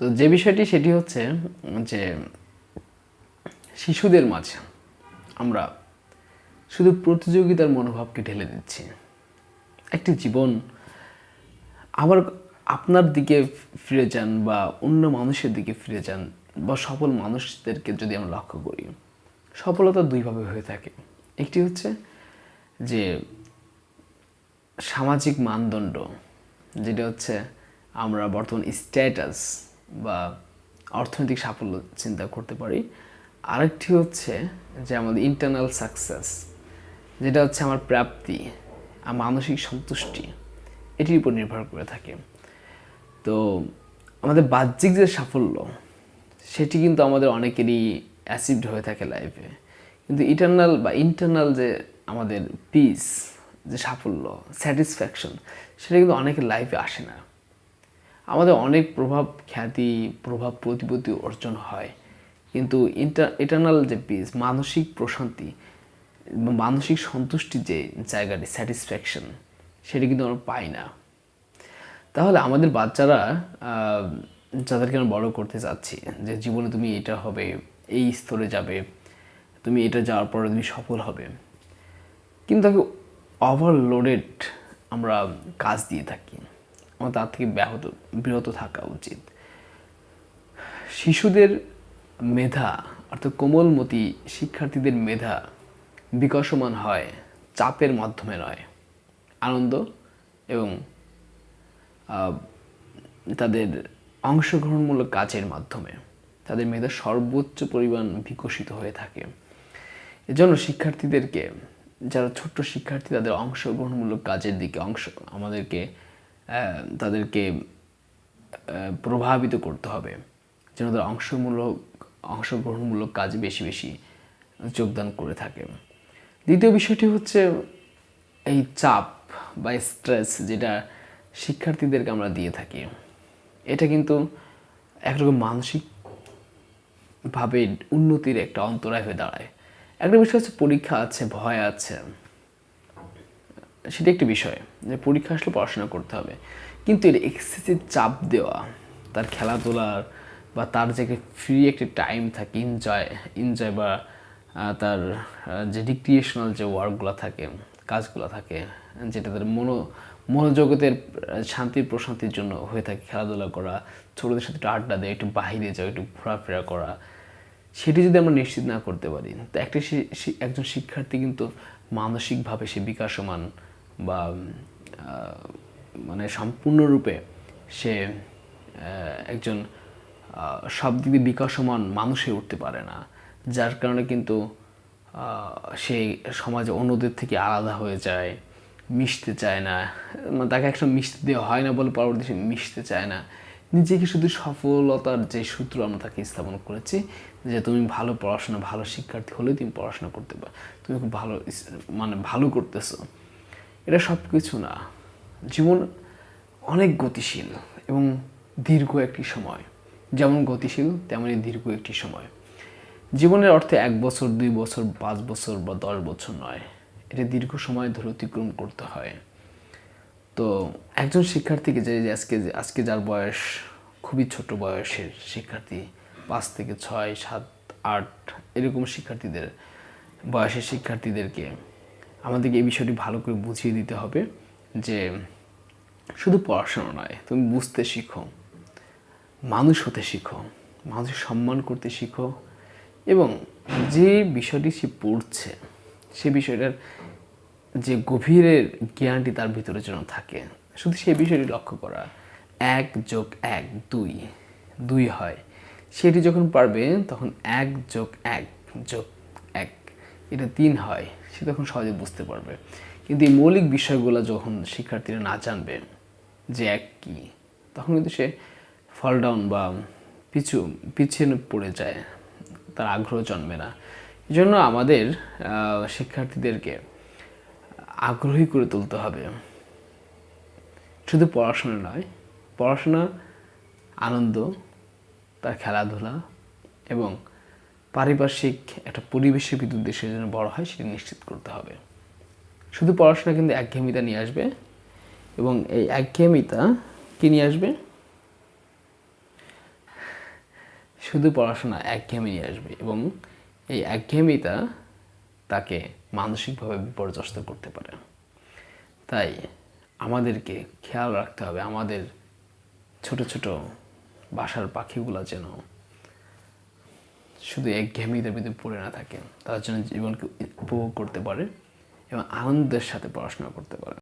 তো যে বিষয়টি সেটি হচ্ছে যে শিশুদের মাঝে আমরা শুধু প্রতিযোগিতার মনোভাবকে ঢেলে দিচ্ছি। একটি জীবন আবার আপনার দিকে ফিরে যান বা অন্য মানুষের দিকে ফিরে যান বা সফল মানুষদেরকে যদি আমরা লক্ষ্য করি, সফলতা দুইভাবে হয়ে থাকে। একটি হচ্ছে যে সামাজিক মানদণ্ড, যেটা হচ্ছে আমরা বর্তমান স্ট্যাটাস বা অর্থনৈতিক সাফল্য চিন্তা করতে পারি। আরেকটি হচ্ছে যে আমাদের ইন্টারনাল সাকসেস যেটা হচ্ছে আমার প্রাপ্তি আর মানসিক সন্তুষ্টি, এটির উপর নির্ভর করে থাকে। তো আমাদের বাহ্যিক যে সাফল্য, সেটি কিন্তু আমাদের অনেকেরই অ্যাচিভড হয়ে থাকে লাইফে কিন্তু ইটারনাল বা ইন্টারনাল যে আমাদের পিস যে সাফল্য স্যাটিসফ্যাকশন সেটা কিন্তু অনেকের লাইফে আসে না। আমাদের অনেক প্রভাব খ্যাতি, প্রভাব প্রতিপত্তি অর্জন হয়। কিন্তু ইন্টার ইটার্নাল যে পিস মানসিক প্রশান্তি, মানসিক সন্তুষ্টি যে জায়গাটি স্যাটিসফ্যাকশন সেটা কিন্তু আমরা পাই না। তাহলে আমাদের বাচ্চারা যাদেরকে আমরা বড় করতে চাচ্ছি, যে জীবনে তুমি এটা হবে, এই স্তরে যাবে, তুমি এটা যাওয়ার পরে তুমি সফল হবে, কিন্তু তাকে ওভারলোডেড আমরা কাজ দিয়ে থাকি। আমার তার থেকে ব্যাহত, বিরত থাকা উচিত। শিশুদের মেধা, অর্থাৎ কোমলমতি শিক্ষার্থীদের মেধা বিকশমান হয়, চাপের মাধ্যমে নয়। আনন্দ এবং তাদের অংশগ্রহণমূলক কাজের মাধ্যমে তাদের মেধা সর্বোচ্চ পরিমাণ বিকশিত হয়ে থাকে। এজন্য শিক্ষার্থীদেরকে, যারা ছোট্ট শিক্ষার্থী, তাদের অংশগ্রহণমূলক কাজের দিকে অংশ, আমাদেরকে তাদেরকে প্রভাবিত করতে হবে। যেন তারা অংশমূলক, অংশগ্রহণমূলক কাজ বেশি বেশি যোগদান করে থাকে। দ্বিতীয় বিষয়টি হচ্ছে এই চাপ বা স্ট্রেস যেটা শিক্ষার্থীদেরকে আমরা দিয়ে থাকি। এটা কিন্তু একরকম মানসিকভাবে উন্নতির একটা অন্তরায় হয়ে দাঁড়ায়। একটা বিষয় হচ্ছে পরীক্ষা আছে, ভয় আছে। সেটা একটি বিষয় যে পরীক্ষা আসলে পড়াশোনা করতে হবে। কিন্তু এর এক্সেসিভ চাপ দেওয়া তার খেলাধুলার বা তার যে ফ্রি একটি টাইম থাকে এনজয় এনজয় বা তার যে রিক্রিয়েশনাল যে ওয়ার্কগুলো থাকে কাজগুলো থাকে যেটা তার মনো মনোজগতের আহ, শান্তির প্রশান্তির জন্য হয়ে থাকে খেলাধুলা করা ছোটোদের সাথে একটু আড্ডা দেওয়া একটু বাহিরে যাওয়া একটু ঘোরাফেরা করা সেটি যদি আমরা নিশ্চিত না করতে পারি তো একটা একজন শিক্ষার্থী কিন্তু মানসিকভাবে সে বিকাশমান বা মানে সম্পূর্ণরূপে সে একজন সব দিক বিকাশমান মানুষ উঠতে পারে না। যার কারণে কিন্তু সে সমাজে অন্যদের থেকে আলাদা হয়ে যায়, মিশতে চায় না। মানে তাকে একটা মিশতে দেওয়া হয় না বলে পরবর্তী সে মিশতে চায় না। নিজেকে শুধু সফলতার যে সূত্র আমরা তাকে স্থাপন করেছি, যে তুমি ভালো পড়াশোনা, ভালো শিক্ষার্থী হলেই তুমি পড়াশোনা করতে পারো তুমি খুব ভালো মানে ভালো করতেছো। এটা সব কিছু না। জীবন অনেক গতিশীল এবং দীর্ঘ একটি সময়। যেমন গতিশীল তেমনই দীর্ঘ একটি সময়। জীবনের অর্থে এক বছর, দুই বছর, পাঁচ বছর বা দশ বছর নয়। এটা দীর্ঘ সময় ধরে অতিক্রম করতে হয়। তো একজন শিক্ষার্থীকে যে আজকে আজকে যার বয়স খুবই ছোট বয়সের শিক্ষার্থী, পাঁচ থেকে ছয়, সাত, আট, এরকম শিক্ষার্থীদের, বয়সের শিক্ষার্থীদেরকে আমাদেরকে এই বিষয়টি ভালো করে বুঝিয়ে দিতে হবে যে শুধু পড়াশোনা নয়, তুমি বুঝতে শিখো, মানুষ হতে শিখো, মানুষের সম্মান করতে শিখো এবং যে বিষয়টি সে পড়ছে, সে বিষয়টার যে গভীরের জ্ঞানটি তার ভিতরে যেন থাকে, শুধু সেই বিষয়টি লক্ষ্য করা, এক যোগ এক দুই দুই হয়। সেটি যখন পারবে তখন এক যোগ এক যোগ এক, এটা তিন হয়। সে তখন সহজে বুঝতে পারবে। কিন্তু এই মৌলিক বিষয়গুলো যখন শিক্ষার্থীরা না জানবে যে এক কী, তখন কিন্তু সে ফল ডাউন বা পিছু পিছিয়ে পড়ে যায়, তার আগ্রহ জন্মে না। এই জন্য আমাদের শিক্ষার্থীদেরকে আগ্রহী করে তুলতে হবে। শুধু পড়াশোনা নয়, পড়াশোনা, আনন্দ, তার খেলাধুলা এবং পারিপার্শ্বিক একটা পরিবেশের বিদ্যুৎ দেশের জন্য বড় হয়, সেটা নিশ্চিত করতে হবে। শুধু পড়াশোনা কিন্তু একঘেয়েমিতা নিয়ে আসবে এবং এই একঘেয়েমিতা কি নিয়ে আসবে? শুধু পড়াশোনা, একঘেয়েমি নিয়ে আসবে এবং এই একঘেয়েমিটা তাকে মানসিকভাবে বিপর্যস্ত করতে পারে। তাই আমাদেরকে খেয়াল রাখতে হবে, আমাদের ছোট ছোট বাসার পাখিগুলো যেন শুধু এক একঘেয়েমিতে ভিতরে পড়ে না থাকে তার জন্য জীবনকে উপভোগ করতে পারে এবং আনন্দের সাথে পড়াশোনা করতে পারে